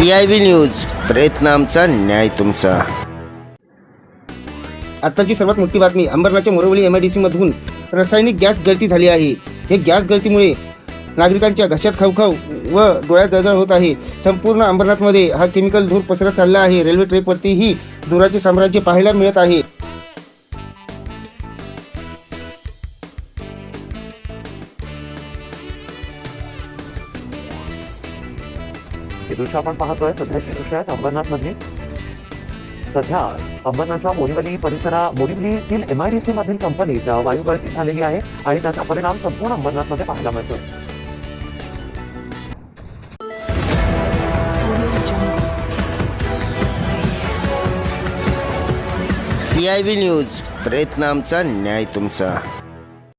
C I V news प्रयत्न आमचा न्याय तुमचा. आत्ताची सर्वात मोठी बातमी अंबरनाथच्या मोरवली एम आय डी सीमधून रासायनिक गॅस गळती झाली आहे. हे गॅस गळतीमुळे नागरिकांच्या घशात खवखव व डोळ्यात जळजळ होत आहे. संपूर्ण अंबरनाथमध्ये हा केमिकल धूर पसरत चालला आहे. रेल्वे ट्रेकवरतीही धुराचे साम्राज्य पाहायला मिळत आहे. हे दृश्य आपण पाहतोय सध्याची दृश्य आहेत अंबरनाथमध्ये. सध्या अंबरनाथच्या मोरिवली परिसरा मोरिवलीतील एम आय डी सी मधील कंपनीत वायू गळती झालेली आहे आणि त्याचा परिणाम संपूर्ण अंबरनाथमध्ये पाहायला मिळतोय. सी आय व्ही न्यूज प्रयत्न आमचा न्याय तुमचा.